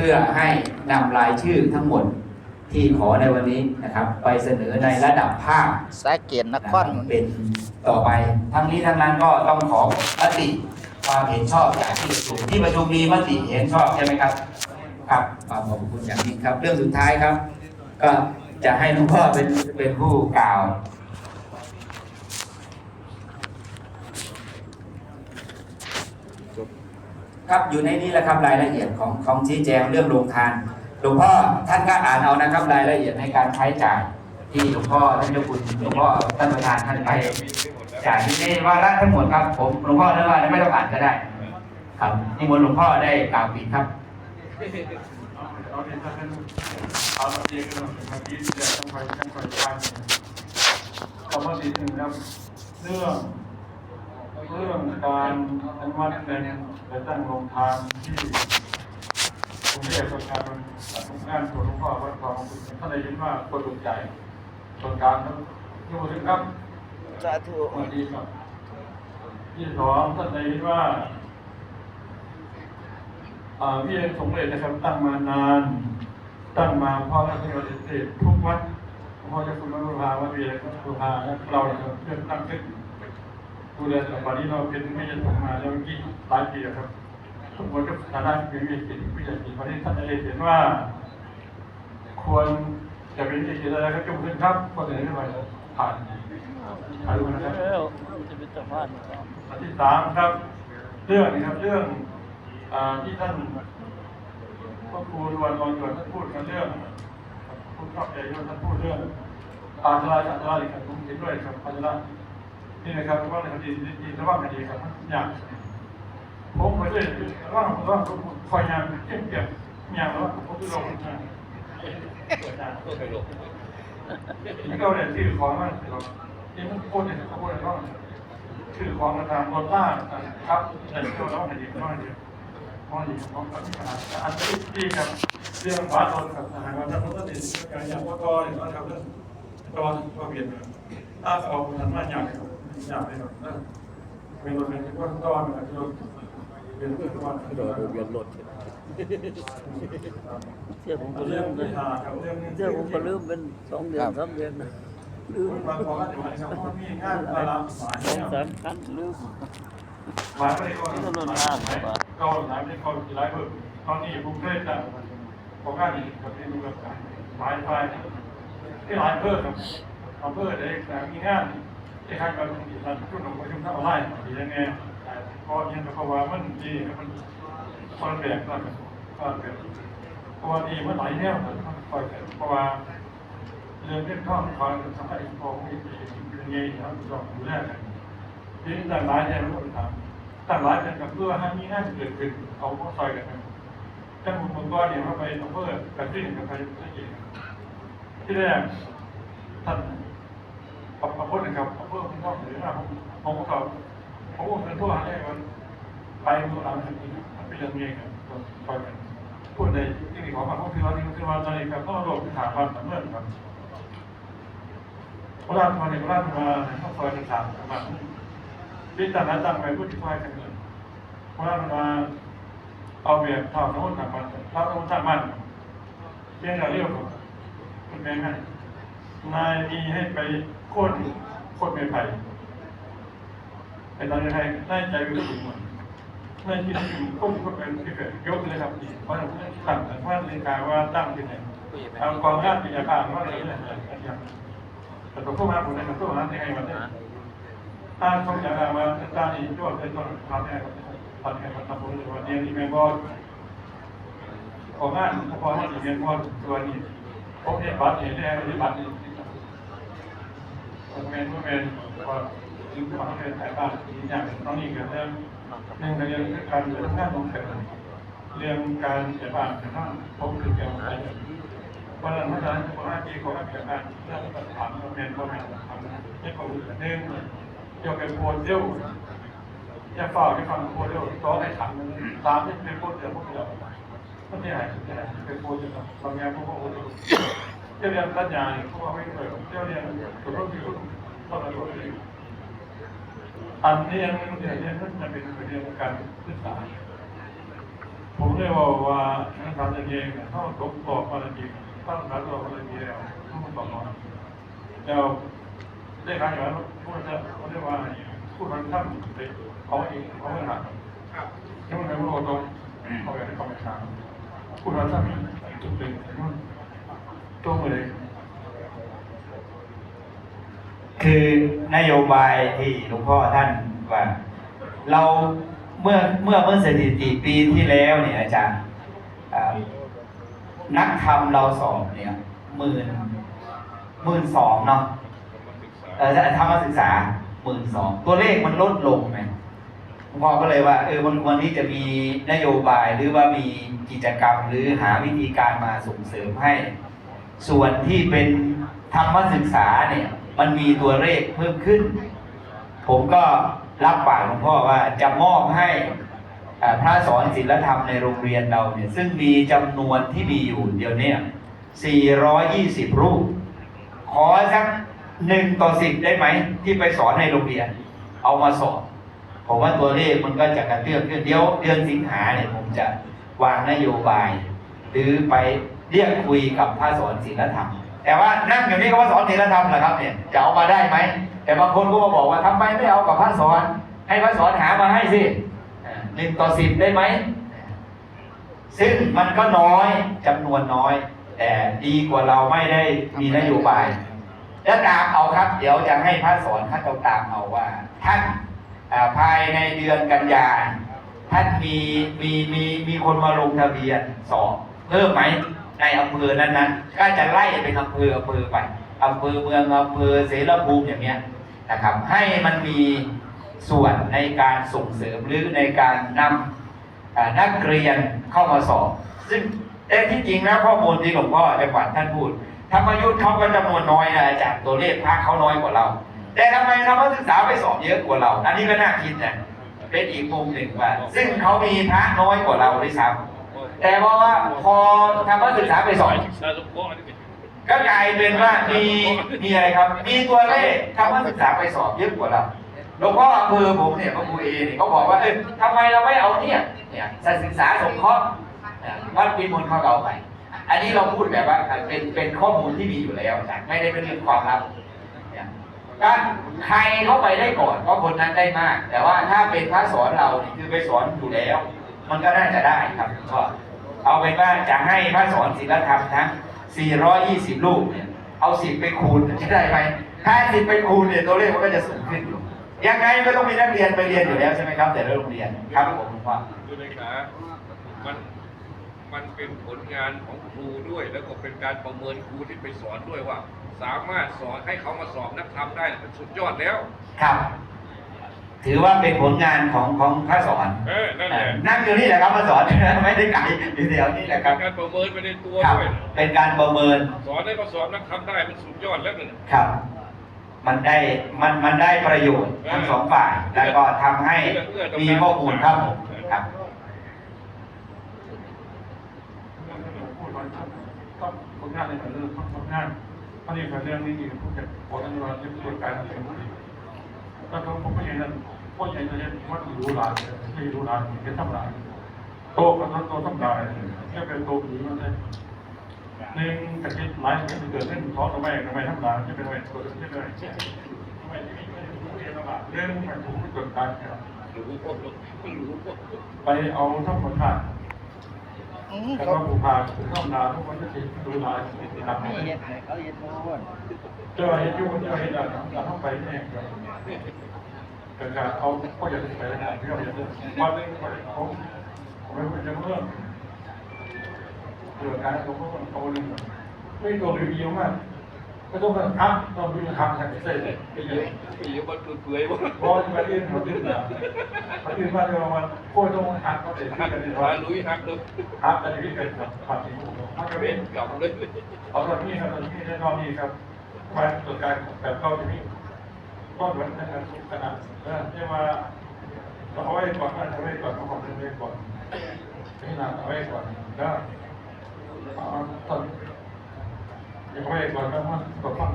พื่อให้นำรายชื่อทั้งหมดที่ขอในวันนี้นะครับ ไปเสนอในระดับภาคสายเกียรตินนะคครัรบเป็นต่อไป ทั้งนี้ทั้งนั้นก็ต้องขอมติความเห็นชอบจากที่ประชุมที่ประชุมมีมติเห็นชอบใช่ไหมครับ ครับขอบคุณอย่างยิ่งครับ เรื่องสุดท้ายครับ ก็จะให้หลวงพ่อเป็นเป็นผู้กล่าว ครับอยู่ในนี้แหละครับรายละเอียดของของชี้แจงเรื่องโรงทานหลวงพ่อท่านก็อ่านเอานะครับรายละเอียดในการใช้จ่าย ที่หลวงพ่อท่านเจ้าคุณหลวงพ่อท่านประธานท่านไปจ่ายที่นี่ว่าระทั้งหมดครับ ผมหลวงพ่อท่านว่าไม่ต้องอ่านก็ได้ ครับนิมนต์หลวงพ่อได้กล่าวปิดครับคำว่าดีหนึ่งครับเรื่อง เรื่องการอนุมัติเป็นและตั้งโรงทานที่กรุงเทพประชาชนทำงานตัวหลวงพ่อวัดคลองท่านได้ยินว่าคนดุใจส่วนกลารครับที่มาถึงครับสาธุสวัสดีครับ ที่สองท่านได้ยินว่าอ่าพี่เองสมเด็จนะครับตั้งมานาน ตั้งมาพราะว่าที่เราเด็จทุกวัดพราะจะคุณมารุภาว่าพี่เองก็รุภาและเราเนี่ยเพื่อนตั้งขึ้น ดูแลสถาบันนี้เราเป็นไม่ใช่ผมมาแล้วเมื่อกี้หลายปีแล้วครับทุกคนก็ฐานะเป็นวิจิตรวิจิตรวันนี้ท่านได้เห็นว่า ควรจะเป็นวิจิตรอะไรครับจงขึ้นครับก็จะได้ไปผ่านผ่านดูนะครับแล้วจะเป็นสะพานครับอันที่สามครับ เรื่องนี้ครับเรื่องอาที่ท่านพระครูรวนรอนรวนท่านพูดกันเรื่องคุณชอบใจที่ท่านพูดเรื่องปาจราจัตราเลยครับผมเห็นด้วยครับปาจรา นี่นะครับว่าในคดีดีระว่างคดีครับมันยากผมไปเลยระว่างระว่างคอยยามเก็บเก็บยามแล้วผมก็ลงนะนี่ก็เนี่ยที่ของมันที่มันโคตรเนี่ยเขาโคตรร้องคือของกระทำรถล่าครับแต่เที่ยวแล้วคดีน้อยเดีร้อยเดียวของปัญหาอันที่ที่ครับเรื่องวัดรถครับทหารวัดรถก็ติดการยางว่ากอเนี่ยนะครับเรื่องกอนก็เปลี่ยนถ้าเอาทันมาอย่างครับ อย่างเลยครับเป็นรถเป็นว่ากอเป็นรถเป็นรถว่าโดดเวียนรถเที่ยวผมก็เรื่มเลที่ยหาครับเรื่องเที่ยวผมก็ลืมเป็นสองเดือนสามเดือนนะลืมบางคนก็จะมาครับว่ามีงานอะไรหมายสองเนี่ยสามครั้งลืมหมายไม่ได้ก็หมายก็หมายไม่ได้ก็กี่ไรเพิ่มตอนนี้ผมเคยจะของงานอีกกับที่ดูกับหลายไฟที่หลายเพิ่มครับอำเภอได้แต่มีงาน ที่ทางการมีการชุมนุมประชุมทั้งออนไลน์ดียังไงก็ยังเพราะว่ามันดีมันมันแบกกันก็เป็นเพราะว่าดีมันหลายแนวมันคอยเพราะว่าเรื่องเรื่องข้อคอยทำให้พอมีเป็นไงครับเราดูแลกันที่ต่างหลายแนวเราทำต่างหลายเป็นกับเพื่อให้มีงานเกิดขึ้นเอาข้อซอยกันท่านผมก็เนี่ยเข้าไปอำเภอกระดิ่งกับใครสักทีที่แรกท่านขอบคุณนะครับ ว่าผมผมก็ผมก็เป็นทั่วให้มันไปเมืองหลังทันทีมันเป็นยังไงกันคอยกันพูดในที่นี่ขอมาพูดคือว่าที่คือว่าตอนนี้ครับต้องรวมที่ถามความสำเร็จครับโบราณมาในโบราณมาต้อคอยกันถามมาที่ตั้งนั้นตั้งไปพูดที่คอยกันเลยโบราณมาเอาแบบเท่าโน้นทำมันเท่าโน้นทำมันเพียงแต่เรียกผมมันเป็นไงนายมีให้ไปโค่นโค่นไม่ไผ่ ไอ้ตอนนี้ให้ได้ใจอยู่ที่หมดนายที่ถึงโค่นก็เป็นที่เกิดยกเลยครับเพราะตั้งแต่ว่าเรียนการว่าตั้งที่ไหนเอากองงานปีอาคารว่าอะไรนี่ยแต่ตัวพวกมาผมในตัวนั้นยังไงมันเนี่ยถ้าเขาอยากมาตั้งอีกตัวเป็นต้นทำให้ครับทำให้มันทำบุญวันนี้นี่แม่ก็ของงานพอให้เรียนว่ตัวนี้พบเนี่ยบัตรเห็นแล้วหรือบัตรนี่คอมเมนต์คอมเมนต์ว่า ถึงความเป็นสายบ้านอย่างต้องนี่เกิดเรื่องหนึ่งเรื่องการเดินทาลงเกิดเรื่องการสายบ้านจะต้องพบคือเกี่ยวกับอะไรวันนั้นเมื่อไหร่ผมห้าปีของการเกี่ยวกับเรื่องการถามคอมเมนต์คอมเมนต์ทำให้ความรู้สึกหนึ่งเกี่ยวกับโพสเดียวจะฝากให้ฟังโคเดียวต่อให้ถังนึงตามที่เป็นโคเดียวพวกเดียวก็ที่ไหนที่ไหนเป็นโคเดียวบางอย่างพวกโคเดียวเจ้าเรียนตัดยาเนี่ยพวกไม่เคยเจ้าเรียนตัวรุ่นที่รุ่นต้ตัวเอันนี้ยังเรียนเรียนนั่นจะเป็นเรื่องการศึกษาผมเลยบอกว่าทำเองถ้าตกตอบมาจริงถ้าหาตัวอะไรมีแล้วต้องตอบมาแล้วได้การอย่างนั้นพูดจะเขาเรียกว่าพูดมันท่านเขาเองเขาไม่หนักที่มันไม่รู้ตรงเขาอยากให้เขาไม่หักพูดมันท่านจุดหนึ่งตรงเลย คือนโยบายที่หลวงพ่อท่านว่า เราเมื่อเมื่อเมื่อสถิติปีที่แล้วเนี่ยอาจารย์นักธรรมเราสอบเนี่ยหมื่นหมื่นสองเนาะเออธรรมศึกษาหมื่นสองตัวเลขมันลดลงไหมหลวงพ่อก็เลยว่าเออมันควรที่จะมีนโยบายหรือว่ามีกิจกรรมหรือหาวิธีการมาส่งเสริมให้ ส่วนที่เป็นธรรมศึกษาเนี่ย มันมีตัวเลขเพิ่มขึ้น ผมก็รับปากหลวงพ่อว่าจะมอบให้พระสอนศิลธรรมในโรงเรียนเราเนี่ยซึ่งมีจำนวนที่มีอยู่เดี๋ยวเนี้420 รูป ขอสักหนึ่งต่อสิบได้ไหม ที่ไปสอนในโรงเรียน เอามาสอนผมว่าตัวเลขมันก็จะกระเตื้องขึ้นเดี๋ยวเดือนสิงหาเนี่ยผมจะวางนโยบาย หรือไปเรียกคุยกับพระสอนศิลธรรม แต่ว่านั่งอยู่นี่ก็ว่าสอนศิลธรรมเหรอครับเนี่ยจะเอามาได้ไหมแต่บางคนก็มาบอกว่าทำไมไม่เอากับพระสอน ให้พระสอนหามาให้สิหนึ่งต่อสิบได้ไหมซึ่งมันก็น้อยจำนวนน้อย แต่ดีกว่าเราไม่ได้มีนโยบาย แล้วตามเอาครับ เดี๋ยวจะให้พระสอนท่านต้องตามเอาว่า ท่านภายในเดือนกันยาท่านมีมีมีมีคนมาลงทะเบียนสอบเพิ่มไหม ในอำเภอนั้นนั้นๆก็จะไล่เป็นอำเภออำเภอไปอำเภอเมืองอำเภอเสรภูมิอย่างเนี้ยนะครับ ให้มันมีส่วนในการส่งเสริมหรือในการนำนักเรียนเข้ามาสอบ ซึ่งแต่ที่จริงแล้วข้อมูลที่หลวงพ่อจังหวัดท่านพูดธรรมยุทธ์เขาก็จำนวนน้อยนะอาจารย์ตัวเลขพระเขาน้อยกว่าเรา แต่ทำไมธรรมศึกษาไปสอบเยอะกว่าเรา อันนี้ก็น่าคิดนะเป็นอีกมุมหนึ่งว่า ซึ่งเขามีพระน้อยกว่าเราด้วยซ้ำ แต่พราะว่าพอธรรศึกษาไปสอบก็กลายเป็นว่ามีมีอะไรครับ มีตัวเลขธรรศึกษาไปสอบเยอะกว่าเราหลวงพ่ออำเภอผมเนี่ยพระครูเอเนี่ยเขาบอกว่าเออทำไมเราไม่เอาเนี่ยเนี่ยศึกษาสงเคราะห์วัดปีมนเขาเอาไป อันนี้เราพูดแบบว่าเป็นเป็นข้อมูลที่มีอยู่แล้วไม่ได้เป็นเรื่องความลับการใครเข้าไปได้ก่อนก็คนนั้นได้มาก แต่ว่าถ้าเป็นพระสอนเรานี่คือไปสอนอยู่แล้ว มันก็น่าจะได้ครับก็ เอาเป็นว่าจะให้พระสอนศิลธรรมทั้ง 420 ลูกเนี่ย เอา10ไปคูณจะได้ไหมถ้า10ไปคูณเนี่ยตัวเลขมันก็จะสูงขึ้นอยู่ ยังไงก็ต้องมีนักเรียนไปเรียนอยู่แล้วใช่ไหมครับ แต่ละโรงเรียนครับผมผมว่าดูเลยนะมันมันเป็นผลงานของครูด้วย แล้วก็เป็นการประเมินครูที่ไปสอนด้วยว่า สามารถสอนให้เขามาสอบนักธรรมได้เป็นสุดยอดแล้ว ครับ ถือว่าเป็นผลงานของของพระสอนเออนั่นแหละนั่งอยู่นี่แหละครับพระสอนไม่ได้ไกลอยู่แถวนี้แหละคเป็รับนการประเมินไปในตัวครับด้วยเป็นการประเมิน สอนให้เขาสอบนักธรรมได้เป็นสุดยอดแล้วนั่นครับ มันได้มันมันได้ประโยชน์ทั้งสองฝ่าย แล้วก็ทำให้มีข้อมูลครับผมครับพูดมันต้องผลงานในการเรื่องผลงานอันนี้เป็นเรื่องนี้ผู้จัดผลงานเรื่องตัวการเป็นแล้ วก็ผมไม่เห็นนั้นพ่อใหญ่จะเห็นว่าดูหลานที่ดูหลานเป็นธรรมดาโตก็ต้องโตธรรมดาแค่เป็นโตหรือมันได้หนึ่งกระติกหลายเกิดขึ้นท้องทำไมทำไมธรรมดาจะเป็นอะไรตัวนี้ไม่ได้ทำไมที่นี่ไม่ได้เรียนมาเรื่องมันถูกกดการรู้พวกรู้พวกไปเอาทั้งหมดค่ะแต่ว่าผู้พาผู้เข้านาทุกคนจะติดดูลายติดตามเขาเห็นเขาเห็นโน่เจ้าเห็นยุ่งเจ้าเห็นอะไรเราต้องไปแน่ ครับแต่การเอาก็อย่าไปแล้วกันเพื่อจะวันนึงไปเขาไม่ควรจะเพิ่มเกิดการเขาก็โตหนึ่งไม่โตหรือเยอะมากไม่ต้องการทำต้องดูทำทางเสร็จไปเยอะไปีมันเปื่อยๆวะเพราะประเทศเขาดื้อนะประเทศบ้านเรามันโค้ยต้องหักเขาเด็ดหักกันเลยหาลุยหักเลยหักกันที่เป็นความจริงมันก็เป็นกลับเลยเอาตอนนี้ครับตอนนี้ได้นอนนี้ครับมาตรวจการแบบเข้าที่นี่ ก็เหมือนกันขนาดเออที่ว่าเอาไว้ก่อนเอาไว้ก่อนเอาของเอาไว้ก่อนนี่นะเอาไว้ก่อนแล้วตอนเอาไว้ก่อนแล้วมันก็ฟัง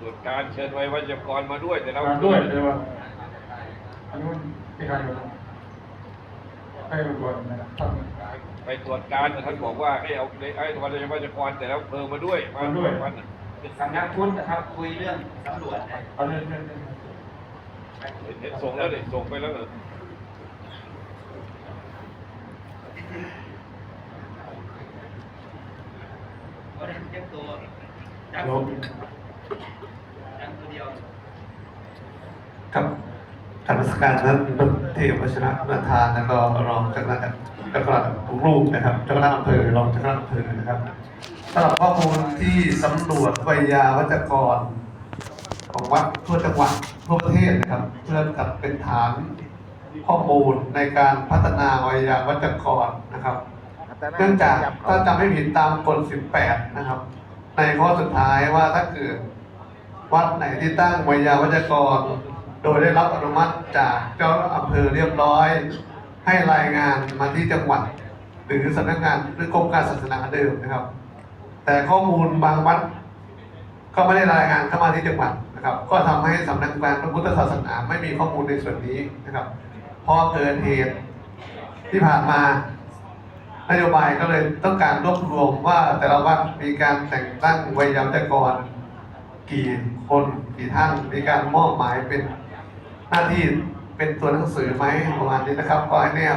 ตรวจการเชิญไว้วัชกรมาด้วยแต่เราด้วยเลยว่าอันนู้นที่การอยู่ให้ก่อนนะครับไปตรวจการท่านบอกว่าให้เอาไอ้วันยวัจกรแต่แล้วเพอมมาด้วยมาด้วยวัน สำนักพุทธนะครับ คุยเรื่องสำรวจนะเอาเรื่องเรื่องเห็นส่งแล้วเลยส่งไปแล้วเหรอก็ได้เจ็บตัวฮัลโหลจังตัวเดียวกับธรรมสการนั้นดรเทพวชนะประธานแล้วก็รองเจ้าคณะเจ้าคณะทุกรูปนะครับเจ้าคณะอำเภอรองเจ้าคณะอำเภอนะครับ สำหรับข้อมูลที่สำรวจวิยาวัจกร ของวัดทั่วจังหวัดทั่วประเทศนะครับ เพื่อจัดเป็นฐานข้อมูลในการพัฒนาวิยาวัจกรนะครับ เนื่องจากถ้าจำไม่ผิดตามกฎ 18 นะครับ ในข้อสุดท้ายว่าถ้าเกิดวัดไหนที่ตั้งวิยาวัจกร โดยได้รับอนุมัติจากเจ้าอำเภอเรียบร้อย ให้รายงานมาที่จังหวัด หรือสำนักงานหรือกรมการศาสนาเดิมนะครับ แต่ข้อมูลบางวัดก็ไม่ได้รายงานเข้ามาที่จังหวัดนะครับ ก็ทำให้สำนักงานพระพุทธศาสนาไม่มีข้อมูลในส่วนนี้นะครับ พอเกิดเหตุที่ผ่านมานโยบายก็เลยต้องการรวบรวมว่าแต่ละวัดมีการแต่งตั้งวัยยาวัจกร กี่คนกี่ท่านมีการมอบหมายเป็นหน้าที่เป็นตัวหนังสือไหมประมาณนี้นะครับ ก็ให้เนี่ย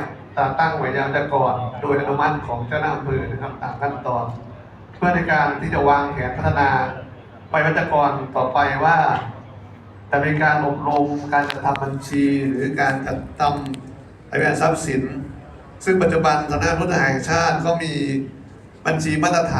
ตั้งวัยยาวัจกร โดยอนุมัติของเจ้าหน้าอำเภอนะครับตามขั้นตอน พื่อในการที่จะวางแผนพัฒนาไปวัจกรต่อไปว่า จะมีการอบรมการจัดทำบัญชี หรือการจัดทำรายงานทรัพย์สิน ซึ่งปัจจุบันสำนักงานพุทธแห่งชาติก็มีบัญชีมาตรฐาน